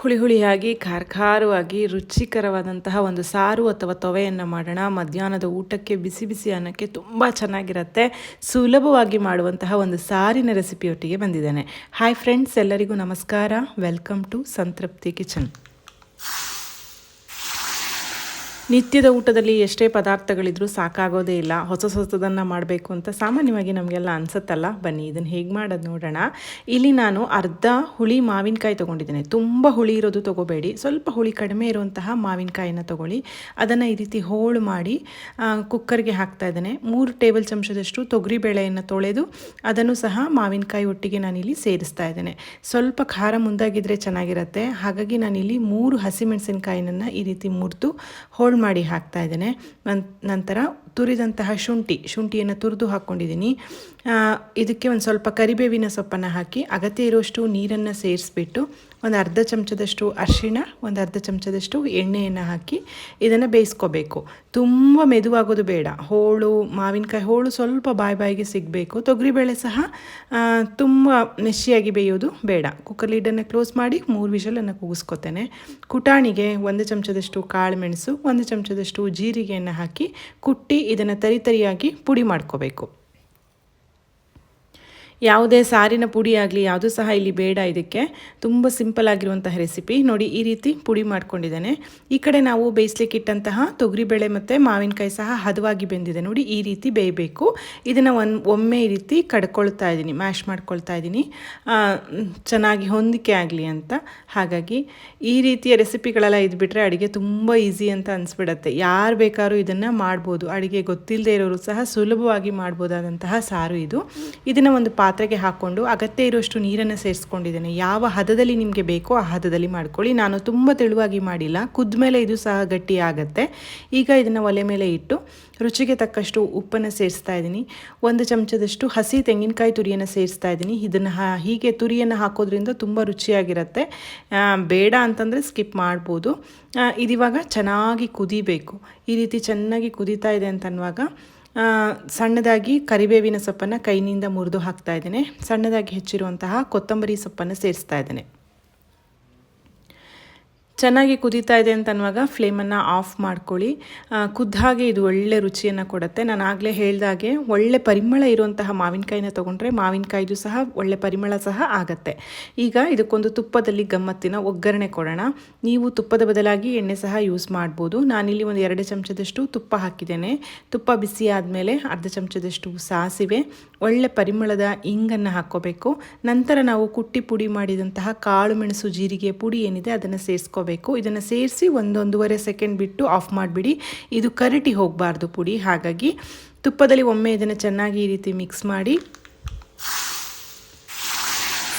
ಹುಳಿ ಹುಳಿಯಾಗಿ ಖಾರ್ಖಾರವಾಗಿ, ರುಚಿಕರವಾದಂತಹ ಒಂದು ಸಾರು ಅಥವಾ ತೊವೆಯನ್ನು ಮಾಡೋಣ. ಮಧ್ಯಾಹ್ನದ ಊಟಕ್ಕೆ ಬಿಸಿ ಬಿಸಿ ಅನ್ನಕ್ಕೆ ತುಂಬ ಚೆನ್ನಾಗಿರುತ್ತೆ. ಸುಲಭವಾಗಿ ಮಾಡುವಂತಹ ಒಂದು ಸಾರಿನ ರೆಸಿಪಿಯೊಟ್ಟಿಗೆ ಬಂದಿದ್ದೇನೆ. ಹಾಯ್ ಫ್ರೆಂಡ್ಸ್ ಎಲ್ಲರಿಗೂ ನಮಸ್ಕಾರ. ವೆಲ್ಕಮ್ ಟು ಸಂತೃಪ್ತಿ ಕಿಚನ್ ನಿತ್ಯದ ಊಟದಲ್ಲಿ ಎಷ್ಟೇ ಪದಾರ್ಥಗಳಿದ್ರೂ ಸಾಕಾಗೋದೇ ಇಲ್ಲ. ಹೊಸ ಹೊಸದನ್ನು ಮಾಡಬೇಕು ಅಂತ ಸಾಮಾನ್ಯವಾಗಿ ನಮಗೆಲ್ಲ ಅನಿಸುತ್ತಲ್ಲ? ಬನ್ನಿ ಇದನ್ನು ಹೇಗೆ ಮಾಡೋದು ನೋಡೋಣ. ಇಲ್ಲಿ ನಾನು ಅರ್ಧ ಹುಳಿ ಮಾವಿನಕಾಯಿ ತೊಗೊಂಡಿದ್ದೇನೆ. ತುಂಬ ಹುಳಿ ಇರೋದು ತೊಗೋಬೇಡಿ. ಸ್ವಲ್ಪ ಹುಳಿ ಕಡಿಮೆ ಇರುವಂತಹ ಮಾವಿನಕಾಯಿನ ತೊಗೊಳ್ಳಿ. ಅದನ್ನು ಈ ರೀತಿ ಹೋಳು ಮಾಡಿ ಕುಕ್ಕರ್ಗೆ ಹಾಕ್ತಾ ಇದ್ದೇನೆ. ಮೂರು ಟೇಬಲ್ ಚಮಚದಷ್ಟು ತೊಗರಿಬೇಳೆಯನ್ನು ತೊಳೆದು, ಅದನ್ನು ಸಹ ಮಾವಿನಕಾಯಿ ಒಟ್ಟಿಗೆ ನಾನಿಲ್ಲಿ ಸೇರಿಸ್ತಾ ಇದ್ದೇನೆ. ಸ್ವಲ್ಪ ಖಾರ ಮುಂದಾಗಿದ್ದರೆ ಚೆನ್ನಾಗಿರುತ್ತೆ. ಹಾಗಾಗಿ ನಾನಿಲ್ಲಿ ಮೂರು ಹಸಿಮೆಣಸಿನಕಾಯಿನನ್ನು ಈ ರೀತಿ ಮುರಿದು ಹೋಳು ಮಾಡಿ ಹಾಕ್ತಾ ಇದ್ದೇನೆ. ನಂತರ ತುರಿದಂತಹ ಶುಂಠಿ, ಶುಂಠಿಯನ್ನು ತುರಿದು ಹಾಕ್ಕೊಂಡಿದ್ದೀನಿ. ಇದಕ್ಕೆ ಒಂದು ಸ್ವಲ್ಪ ಕರಿಬೇವಿನ ಸೊಪ್ಪನ್ನು ಹಾಕಿ, ಅಗತ್ಯ ಇರುವಷ್ಟು ನೀರನ್ನು ಸೇರಿಸ್ಬಿಟ್ಟು ಒಂದು ಅರ್ಧ ಚಮಚದಷ್ಟು ಅರಿಶಿಣ, ಒಂದು ಅರ್ಧ ಚಮಚದಷ್ಟು ಎಣ್ಣೆಯನ್ನು ಹಾಕಿ ಇದನ್ನು ಬೇಯಿಸ್ಕೋಬೇಕು. ತುಂಬ ಮೆದುವಾಗೋದು ಬೇಡ. ಹೋಳು, ಮಾವಿನಕಾಯಿ ಹೋಳು ಸ್ವಲ್ಪ ಬಾಯಿ ಬಾಯಿಗೆ ಸಿಗಬೇಕು. ತೊಗರಿಬೇಳೆ ಸಹ ತುಂಬ ನೆಶಿಯಾಗಿ ಬೇಯೋದು ಬೇಡ. ಕುಕ್ಕರ್ ಲೀಡನ್ನು ಕ್ಲೋಸ್ ಮಾಡಿ ಮೂರು ವಿಷಲನ್ನು ಕೂಗಿಸ್ಕೊತೇನೆ. ಕುಟಾಣಿಗೆ ಒಂದು ಚಮಚದಷ್ಟು ಕಾಳು ಮೆಣಸು ಒಂದು ಚಮಚದಷ್ಟು ಜೀರಿಗೆಯನ್ನು ಹಾಕಿ ಕುಟ್ಟಿ ಇದನ್ನು ತರಿತರಿಯಾಗಿ ಪುಡಿ ಮಾಡ್ಕೋಬೇಕು. ಯಾವುದೇ ಸಾರಿನ ಪುಡಿ ಆಗಲಿ, ಯಾವುದೂ ಸಹ ಇಲ್ಲಿ ಬೇಡ ಇದಕ್ಕೆ. ತುಂಬ ಸಿಂಪಲ್ ಆಗಿರುವಂತಹ ರೆಸಿಪಿ. ನೋಡಿ, ಈ ರೀತಿ ಪುಡಿ ಮಾಡ್ಕೊಂಡಿದ್ದೇನೆ. ಈ ಕಡೆ ನಾವು ಬೇಯಿಸ್ಲಿಕ್ಕೆ ಇಟ್ಟಂತಹ ತೊಗರಿಬೇಳೆ ಮತ್ತು ಮಾವಿನಕಾಯಿ ಸಹ ಹದವಾಗಿ ಬೆಂದಿದೆ. ನೋಡಿ, ಈ ರೀತಿ ಬೇಯಬೇಕು. ಇದನ್ನು ಒಂದು ಒಮ್ಮೆ ಈ ರೀತಿ ಕಡ್ಕೊಳ್ತಾ ಇದ್ದೀನಿ, ಮ್ಯಾಶ್ ಮಾಡ್ಕೊಳ್ತಾ ಇದ್ದೀನಿ. ಚೆನ್ನಾಗಿ ಹೊಂದಿಕೆ ಆಗಲಿ ಅಂತ. ಹಾಗಾಗಿ ಈ ರೀತಿಯ ರೆಸಿಪಿಗಳೆಲ್ಲ ಇದ್ಬಿಟ್ರೆ ಅಡುಗೆ ತುಂಬ ಈಸಿ ಅಂತ ಅನಿಸ್ಬಿಡತ್ತೆ. ಯಾರು ಬೇಕಾದ್ರೂ ಇದನ್ನು ಮಾಡ್ಬೋದು. ಅಡುಗೆ ಗೊತ್ತಿಲ್ಲದೆ ಇರೋರು ಸಹ ಸುಲಭವಾಗಿ ಮಾಡ್ಬೋದಾದಂತಹ ಸಾರು ಇದು. ಇದನ್ನು ಒಂದು ಪಾತ್ರೆ ಪಾತ್ರೆಗೆ ಹಾಕ್ಕೊಂಡು ಅಗತ್ಯ ಇರುವಷ್ಟು ನೀರನ್ನು ಸೇರಿಸ್ಕೊಂಡಿದ್ದೇನೆ. ಯಾವ ಹದದಲ್ಲಿ ನಿಮಗೆ ಬೇಕೋ ಆ ಹದದಲ್ಲಿ ಮಾಡ್ಕೊಳ್ಳಿ. ನಾನು ತುಂಬ ತೆಳುವಾಗಿ ಮಾಡಿಲ್ಲ. ಕುದ್ದ ಮೇಲೆ ಇದು ಸಹ ಗಟ್ಟಿ ಆಗುತ್ತೆ. ಈಗ ಇದನ್ನು ಒಲೆ ಮೇಲೆ ಇಟ್ಟು ರುಚಿಗೆ ತಕ್ಕಷ್ಟು ಉಪ್ಪನ್ನು ಸೇರಿಸ್ತಾ ಇದ್ದೀನಿ. ಒಂದು ಚಮಚದಷ್ಟು ಹಸಿ ತೆಂಗಿನಕಾಯಿ ತುರಿಯನ್ನು ಸೇರಿಸ್ತಾ ಇದ್ದೀನಿ. ಇದನ್ನು ಹೀಗೆ ತುರಿಯನ್ನು ಹಾಕೋದ್ರಿಂದ ತುಂಬ ರುಚಿಯಾಗಿರುತ್ತೆ. ಬೇಡ ಅಂತಂದರೆ ಸ್ಕಿಪ್ ಮಾಡ್ಬೋದು. ಇದಿವಾಗ ಚೆನ್ನಾಗಿ ಕುದಿಬೇಕು. ಈ ರೀತಿ ಚೆನ್ನಾಗಿ ಕುದೀತಾ ಇದೆ ಅಂತ ಅನ್ನುವಾಗ ಸಣ್ಣದಾಗಿ ಕರಿಬೇವಿನ ಸೊಪ್ಪನ್ನು ಕೈನಿಂದ ಮುರಿದು ಹಾಕ್ತಾ ಇದ್ದೇನೆ. ಸಣ್ಣದಾಗಿ ಹೆಚ್ಚಿರುವಂತಹ ಕೊತ್ತಂಬರಿ ಸೊಪ್ಪನ್ನು ಸೇರಿಸ್ತಾ ಇದ್ದೇನೆ. ಚೆನ್ನಾಗಿ ಕುದೀತಾ ಇದೆ ಅಂತ ಅನ್ನುವಾಗ ಫ್ಲೇಮನ್ನು ಆಫ್ ಮಾಡ್ಕೊಳ್ಳಿ. ಕುದ್ದಾಗೆ ಇದು ಒಳ್ಳೆ ರುಚಿಯನ್ನು ಕೊಡುತ್ತೆ. ನಾನು ಆಗಲೇ ಹೇಳಿದಾಗೆ ಒಳ್ಳೆ ಪರಿಮಳ ಇರುವಂತಹ ಮಾವಿನಕಾಯಿನ ತೊಗೊಂಡ್ರೆ ಮಾವಿನಕಾಯಿದು ಸಹ ಒಳ್ಳೆ ಪರಿಮಳ ಸಹ ಆಗತ್ತೆ. ಈಗ ಇದಕ್ಕೊಂದು ತುಪ್ಪದಲ್ಲಿ ಗಮ್ಮತ್ತಿನ ಒಗ್ಗರಣೆ ಕೊಡೋಣ. ನೀವು ತುಪ್ಪದ ಬದಲಾಗಿ ಎಣ್ಣೆ ಸಹ ಯೂಸ್ ಮಾಡ್ಬೋದು. ನಾನಿಲ್ಲಿ ಒಂದು ಎರಡು ಚಮಚದಷ್ಟು ತುಪ್ಪ ಹಾಕಿದ್ದೇನೆ. ತುಪ್ಪ ಬಿಸಿ ಆದಮೇಲೆ ಅರ್ಧ ಚಮಚದಷ್ಟು ಸಾಸಿವೆ, ಒಳ್ಳೆ ಪರಿಮಳದ ಇಂಗನ್ನು ಹಾಕ್ಕೋಬೇಕು. ನಂತರ ನಾವು ಕುಟ್ಟಿ ಪುಡಿ ಮಾಡಿದಂತಹ ಕಾಳು ಮೆಣಸು ಜೀರಿಗೆ ಪುಡಿ ಏನಿದೆ ಅದನ್ನು ಸೇರಿಸ್ಕೋಬೇಕು ಇದನ್ನು ಸೇರಿಸಿ ಒಂದೊಂದೂವರೆ ಸೆಕೆಂಡ್ ಬಿಟ್ಟು ಆಫ್ ಮಾಡಿಬಿಡಿ. ಇದು ಕರಟಿ ಹೋಗಬಾರ್ದು ಪುಡಿ. ಹಾಗಾಗಿ ತುಪ್ಪದಲ್ಲಿ ಒಮ್ಮೆ ಇದನ್ನು ಚೆನ್ನಾಗಿ ಈ ರೀತಿ ಮಿಕ್ಸ್ ಮಾಡಿ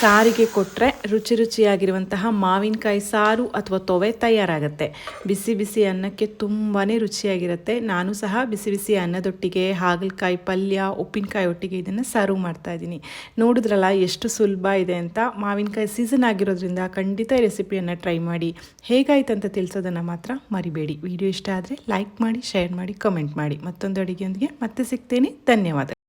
ಸಾರಿಗೆ ಕೊಟ್ಟರೆ ರುಚಿ ರುಚಿಯಾಗಿರುವಂತಹ ಮಾವಿನಕಾಯಿ ಸಾರು ಅಥವಾ ತೊವೆ ತಯಾರಾಗುತ್ತೆ. ಬಿಸಿ ಬಿಸಿ ಅನ್ನಕ್ಕೆ ತುಂಬಾ ರುಚಿಯಾಗಿರುತ್ತೆ. ನಾನು ಸಹ ಬಿಸಿ ಬಿಸಿ ಅನ್ನದೊಟ್ಟಿಗೆ ಹಾಗಲಕಾಯಿ ಪಲ್ಯ, ಉಪ್ಪಿನಕಾಯಿ ಒಟ್ಟಿಗೆ ಇದನ್ನು ಸರ್ವ್ ಮಾಡ್ತಾ ಇದ್ದೀನಿ. ನೋಡಿದ್ರಲ್ಲ ಎಷ್ಟು ಸುಲಭ ಇದೆ ಅಂತ. ಮಾವಿನಕಾಯಿ ಸೀಸನ್ ಆಗಿರೋದ್ರಿಂದ ಖಂಡಿತ ರೆಸಿಪಿಯನ್ನು ಟ್ರೈ ಮಾಡಿ. ಹೇಗಾಯ್ತು ಅಂತ ತಿಳಿಸೋದನ್ನು ಮಾತ್ರ ಮರಿಬೇಡಿ. ವಿಡಿಯೋ ಇಷ್ಟ ಆದರೆ ಲೈಕ್ ಮಾಡಿ, ಶೇರ್ ಮಾಡಿ, ಕಮೆಂಟ್ ಮಾಡಿ. ಮತ್ತೊಂದು ಅಡುಗೆಯೊಂದಿಗೆ ಮತ್ತೆ ಸಿಗ್ತೇನೆ. ಧನ್ಯವಾದ.